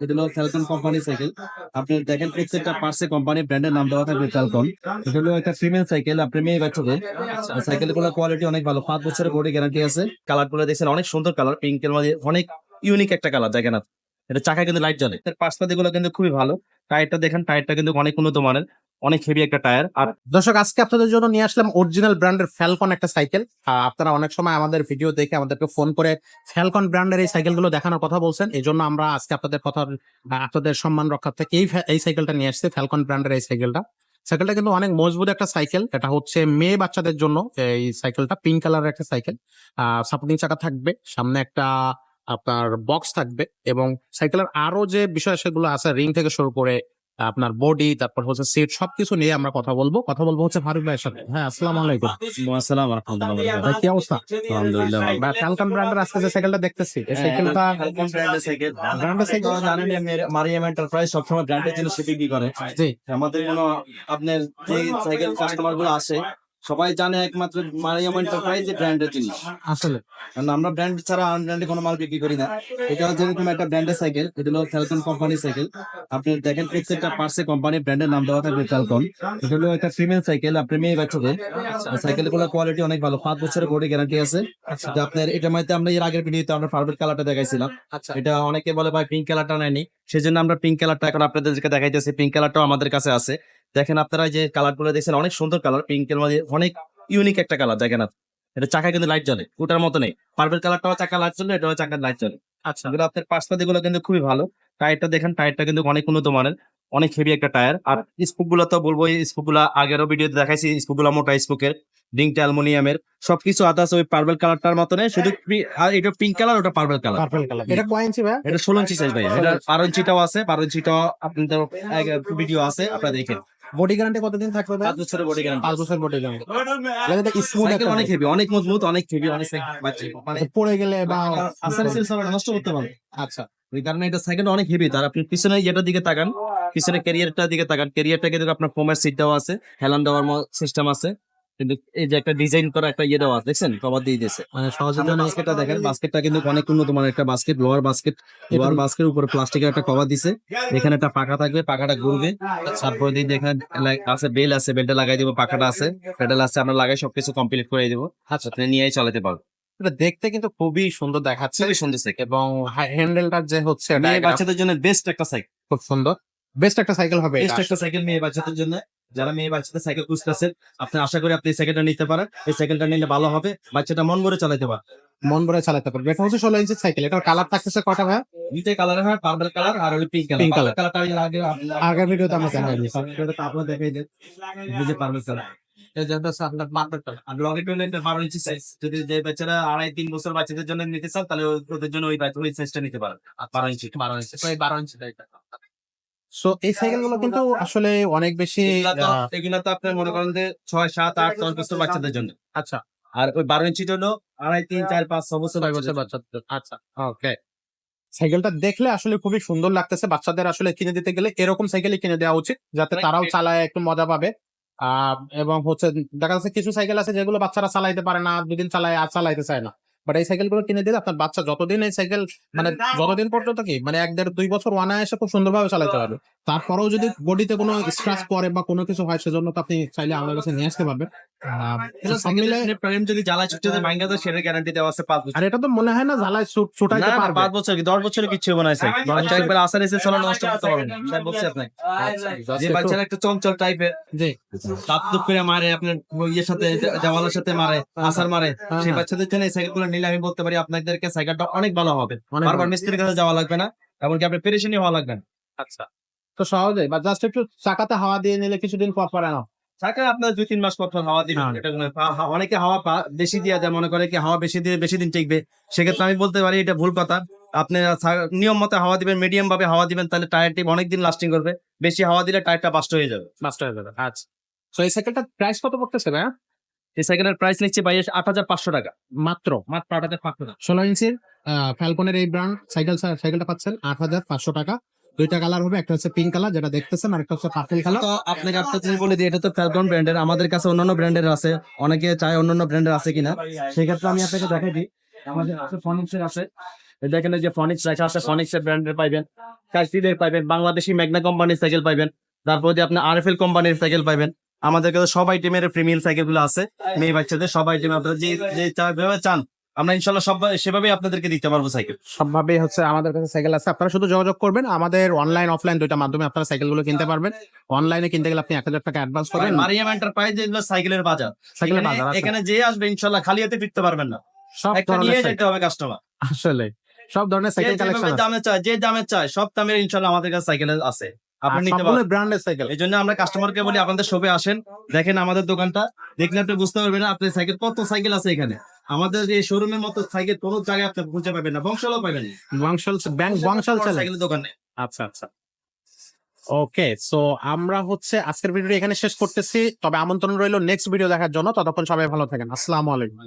এটা হলো Falcon company cycle আপনি দেখেন প্রত্যেকটা পার্সে কোম্পানি ব্র্যান্ডের নাম দেওয়া থাকবে ফ্যালকন এটা হলো একটা ফিমেল সাইকেল আপনি মেয়ে বাচ্চাদের সাইকেলগুলো কোয়ালিটি অনেক ভালো। পাঁচ বছরের বডি গ্যারান্টি আছে। কালারগুলো দেখছেন অনেক সুন্দর কালার পিঙ্কের মধ্যে অনেক ইউনিক একটা কালার দেখেন। এটা চাকা কিন্তু লাইট জ্বলে। এর পার্সপাতি গুলো কিন্তু খুবই ভালো। টায়ারটা দেখেন টায়ারটা কিন্তু অনেক উন্নত মানের, অনেক হেভি একটা টায়ার আর দর্শক, আজকে আপনাদের জন্য নিয়ে আসলাম অরিজিনাল ব্র্যান্ডের ফ্যালকন একটা সাইকেল আপনারা অনেক সময় আমাদের ভিডিও দেখে আমাদেরকে ফোন করে ফ্যালকন ব্র্যান্ডের এই সাইকেলগুলো দেখানোর কথা বলছেন। এই জন্য আমরা আজকে আপনাদের কথা আপনাদের সম্মান রক্ষার্থে এই এই সাইকেলটা নিয়ে আসছে ফ্যালকন ব্র্যান্ডের এই সাইকেলটা সাইকেলটা কিন্তু অনেক মজবুত একটা সাইকেল এটা হচ্ছে মেয়ে বাচ্চাদের জন্য এই সাইকেলটা পিঙ্ক কালারের একটা সাইকেল সাপোর্টিং চাকা থাকবে। সামনে একটা আপনার বক্স থাকবে এবং সাইকেলের আরও যে বিষয় সেগুলো আছে রিং থেকে শুরু করে আপনার বডি তারপর হচ্ছে সিট সবকিছু নিয়ে আমরা কথা বলব। কথা বলব হচ্ছে ফারুক ভাইয়ের সাথে। হ্যাঁ আসসালামু আলাইকুম। আসসালাম ভাই কি অবস্থা? আলহামদুলিল্লাহ। ফ্যালকন ব্র্যান্ডের আজকে যে সাইকেলটা দেখতেছি এই সাইকেলটা brand এর সাইকেল। ব্র্যান্ডের সাইকেল? জানেন মারিয়াম এন্টারপ্রাইজ সবসময় ব্র্যান্ডের জিনিস বিক্রি করে। জি। আমাদের কোনো আপনার যে সাইকেল কাস্টমারগুলো আসে সবাই জানে একমাত্র মারিয়াম এন্টারপ্রাইজ ব্র্যান্ডের জিনিস। আসলে। কারণ আমরা ব্র্যান্ড ছাড়া আনব্র্যান্ডে কোনো মাল বিক্রি করি না। এটা যেরকম একটা ব্র্যান্ডের সাইকেল এটা হলো ফ্যালকন কোম্পানির সাইকেল আপনি দেখেন প্রত্যেকটা পার্সে কোম্পানির ব্র্যান্ডের নাম দেওয়া থাকবে ফ্যালকন এটা হলো একটা ফিমেল সাইকেল আপনি মেয়ে বাচ্চাদের সাইকেলগুলো কোয়ালিটি অনেক ভালো। পাঁচ বছরের বডি গ্যারান্টি আছে। আপনার এটা মধ্যে আমরা এর আগের ভিডিওতে আমরা পার্পল কালারটা দেখাইছিলাম। আচ্ছা। এটা অনেকে বলে ভাই পিঙ্ক কালারটা নেয়নি। সেজন্য আমরা পিঙ্ক কালারটা এখন আপনাদেরকে দেখাইতেছি। পিঙ্ক কালারটাও আমাদের কাছে আছে। দেখেন আপনারা যে কালারগুলো দেখছেন অনেক সুন্দর কালার পিঙ্কের মধ্যে অনেক ইউনিক একটা কালার দেখেন এটা চাকা কিন্তু লাইট জ্বলে ওটার মতো নেই। পার্পল কালারটাও চাকা লাইট জ্বলে এটাও চাকার লাইট জ্বলে। আচ্ছা। এগুলো আপনার পাশপাতি গুলো কিন্তু খুবই ভালো। টায়ারটা দেখেন টায়ারটা কিন্তু অনেক উন্নত মানের অনেক হেভি একটা টায়ার আর স্পুকগুলো তো বলব এই স্পুকগুলা আগেরও ভিডিওতে দেখাইছি স্পুকগুলো মোটা স্পুকের রিংটা অ্যালুমিনিয়ামের। সবকিছু আদার্স ওই পার্পল কালারটার মতনে শুধু আর এটা পিঙ্ক কালার ওটা পার্পল কালার পার্পল কালার এটা কয় ইঞ্চি ভাই? এটা ষোলো ইঞ্চি সাইজ ভাই এটা বারো ইঞ্চিটাও আছে বারো ইঞ্চিটাও আপনাদের ভিডিও আছে আপনারা দেখেন বডি গ্যারান্টি কতদিন থাকবে ভাই? পাঁচ বছরের বডি গ্যারান্টি পাঁচ বছর বডি গ্যারান্টি এটা স্মুথ একটা অনেক হেভি অনেক মজবুত অনেক হেভি অনেক মানে পড়ে গেলে বা আসার সেলস নষ্ট করতে পারে আচ্ছা। ওই কারণে এটা সাইকেল অনেক হেভি তার আপনি পিছনে এটার দিকে তাকান। পিছনে ক্যারিয়ারটার দিকে তাকান। ক্যারিয়ারটা কিন্তু আপনার ফোমের সিট দেওয়া আছে হেলান দেওয়ার সিস্টেম আছে কিন্তু এই যে একটা ডিজাইন করা একটা ইয়ে দেওয়া আছে দেখছেন? কভার দিয়ে দিয়েছে। মানে সহজে বাস্কেটটা দেখেন বাস্কেটটা কিন্তু অনেক উন্নত মানের একটা basket lower basket lower basket উপরে প্লাস্টিকের একটা কভার দিছে। এখানে একটা পাখা থাকবে পাখাটা ঘুরবে। তারপরে দিয়ে দেখেন like আছে বেল আছে বেলটা লাগাই দিব পাখাটা আছে। পেডাল আছে আমরা লাগাই সবকিছু কমপ্লিট করে দিব। আচ্ছা। আপনি নিয়েই চালাতে পারবেন। এটা দেখতে কিন্তু খুবই সুন্দর দেখাচ্ছে। খুবই সুন্দর সাইকেল এবং হ্যান্ডেলটা যে হচ্ছে বাচ্চাদের জন্য বেস্ট একটা সাইকেল খুব সুন্দর। বেস্ট একটা সাইকেল হবে বেস্ট একটা সাইকেল মেয়ে বাচ্চাদের জন্য। যারা মেয়ে বাচ্চাদের সাইকেল খুঁজতেছেন আপনি আশা করি আপনি এই সাইকেলটা নিতে পারেন। এই সাইকেলটা নিলে ভালো হবে। বাচ্চাটা মন করে চালাতে পারে। মন ভরে চালাতে পারবে। এটা হচ্ছে ষোলো ইঞ্চির সাইকেল এটার কালার থাকতেছে কটা ভাই দুইটাই কালার হয় পার্পল কালার আর হলো পিঙ্ক কালার পিঙ্ক. কালারটা আগে আগের ভিডিওতে আমরা দিয়েছি। আপনার দেখাই দেন। বুঝে ইঞ্চি সাইজ যদি যে বাচ্চারা আড়াই তিন বছর বাচ্চাদের জন্য নিতে চান তাহলে ওদের জন্য ওই বাচ্চা- ওই সাইজটা নিতে পারেন। বারো ইঞ্চি বারো ইঞ্চি তো এই বারো ইঞ্চি সো এই সাইকেলগুলো কিন্তু আসলে অনেক বেশি এগুলা তো- আপনার মনে করেন যে ছয় সাত আট দশ বছর বাচ্চাদের জন্য। আচ্ছা। আর ওই বারো ইঞ্চিটা হলো আড়াই তিন চার পাঁচ ছ বছর ছয় বছর বাচ্চাদের আচ্ছা ওকে সাইকেলটা দেখলে আসলে খুবই সুন্দর লাগতেছে। বাচ্চাদের আসলে কিনে দিতে গেলে এরকম সাইকেলই কিনে দেওয়া উচিত যাতে তারাও চালায় একটু মজা পাবে। আহ, এবং হচ্ছে দেখা যাচ্ছে কিছু সাইকেল আছে যেগুলো বাচ্চারা চালাইতে পারে না দুদিন চালায় আর চালাইতে চায় না। বাট এই সাইকেলগুলো কিনে দিলে আপনার বাচ্চা যতদিন এই সাইকেল মানে যতদিন পর্যন্ত কি মানে এক দেড় দুই বছর ওয়ানা এসে খুব সুন্দরভাবে চালাতে পারবে। তারপরেও যদি বডিতে কোনো স্ক্রাচ পরে বা কোনো কিছু হয় সেজন্য তো আপনি চাইলে আমাদের কাছে নিয়ে আসতে পারবেন। সব মিলে সাইকেলের যদি জ্বালায় ছুটে যায় ভাঙ্গা যায় সেটার গ্যারান্টি দেওয়া আছে পাঁচ বছর। আর এটা তো মনে হয় না জ্বালায় ছুট ছুটাইতে না, না, পারবে। পাঁচ বছর কি? দশ বছরের কিছু হবে বাচ্চা একবার আসার এসে চলো নষ্ট করতে পারবেন স্যার বলছি আপনাকে। যে বাচ্চারা একটু চঞ্চল টাইপের জি। তাপ তুপ করে মারে আপনার ইয়ের সাথে দেওয়ালের সাথে মারে আসার মারে সেই। বাচ্চাদের জন্য এই সাইকেলগুলো নিলে আমি বলতে পারি আপনাদেরকে সাইকেলটা অনেক ভালো হবে। বারবার মিস্ত্রির কাছে যাওয়া লাগবে না এমনকি আপনি পেরেশানি হওয়া লাগবে না। আচ্ছা। তো সহজে বা জাস্ট একটু চাকাতে হাওয়া দিয়ে নিলে কিছুদিন পর পরে না থাকে আপনার দুই তিন মাস পর হাওয়া হা- অনেকে হাওয়া বেশি দিয়ে দেয় মনে করে কি হাওয়া বেশি দিয়ে বেশি দিন টিকবে। সেক্ষেত্রে আমি বলতে পারি এটা ভুল কথা। আপনি নিয়ম মতো হাওয়া দিবেন মিডিয়াম ভাবে হাওয়া দিবেন তাহলে টায়ারটি অনেকদিন লাস্টিং করবে। বেশি হাওয়া দিলে টায়ারটা বাস্ট হয়ে যাবে। মাস্টার হয়ে যাবে আচ্ছা। তো এই সাইকেলটার প্রাইস কত পড়তেছে ভাই এই সাইকেলের প্রাইস নিচ্ছে ভাই আট হাজার পাঁচশো টাকা। মাত্র মাত্র আট হাজার পাঁচশো টাকা। ষোলো ইঞ্চির ফ্যালকনের এই ব্র্যান্ড সাইকেল সাইকেলটা পাচ্ছেন আট হাজার পাঁচশো টাকা। দুইটা কালার হবে একটা হচ্ছে পিঙ্ক কালার যেটা দেখতেছেন আর একটা হচ্ছে পার্পল কালার তো আপনাকে একটা জিনিস বলে দিই এটা তো ফ্যালকন ব্র্যান্ডের আমাদের কাছে অন্যান্য ব্র্যান্ডের আছে অনেকে চায় অন্যান্য ব্র্যান্ডের আছে কিনা। সেক্ষেত্রে আমি আপনাকে দেখাই দিই আমাদের আছে ফনিক্সের আছে। এই দেখেন এই যে ফনিক্স রাখা আছে ফনিক্স এর ব্র্যান্ডের পাইবেন কাইসিদের পাইবেন বাংলাদেশি ম্যাগনা কোম্পানির সাইকেল পাইবেন তারপর যে আপনি আরএফএল কোম্পানির সাইকেল পাইবেন। আমাদের কাছে সব আইটেমের প্রিমিয়াম সাইকেলগুলো আছে মেয়ে বাচ্চাদের সব আইটেম আপনারা যে যেভাবে চান আমরা ইনশাল্লাহ সব সেভাবেই আপনাদেরকে দিতে পারব সাইকেল। সবভাবেই হচ্ছে আমাদের কাছে সাইকেল আছে। আপনারা শুধু যোগাযোগ করবেন। আমাদের অনলাইন অফলাইন দুইটা মাধ্যমে আপনারা সাইকেলগুলো কিনতে পারবেন। অনলাইনে কিনতে গেলে আপনি এক হাজার টাকা অ্যাডভান্স করবেন। মারিয়াম এন্টারপ্রাইজ এগুলো সাইকেলের বাজার। সাইকেলের বাজার এখানে যে আসবে ইনশাল্লাহ খালি হাতে ফিরতে পারবেন না। সব নিয়ে যেতে হবে কাস্টমার আসলে সব ধরনের সাইকেল কালেকশন দামে চায় যে দামে চায় সব দামের ইনশাল্লাহ আমাদের কাছে সাইকেল আছে। আপনি নিতে পারবেন। ব্র্যান্ডের সাইকেল। এই জন্য আমরা কাস্টমারকে বলি আপনাদের শপে আসেন। দেখেন আমাদের দোকানটা। দেখলে আপনি বুঝতে পারবেন না আপনার সাইকেল কত সাইকেল আছে এখানে। আমাদের এই শোরুমের মতো সাইকেল কোনো জায়গায় আপনি খুঁজে পাবেন না। বংশালও পাবেন। বংশাল ব্যাংক বংশাল সাইকেলের দোকানে। আচ্ছা আচ্ছা। ওকে সো আমরা হচ্ছে আজকের ভিডিও এখানে শেষ করতেছি। তবে আমন্ত্রণ রইল নেক্সট ভিডিও দেখার জন্য। ততক্ষণ সবাই ভালো থাকেন। আসসালামু আলাইকুম।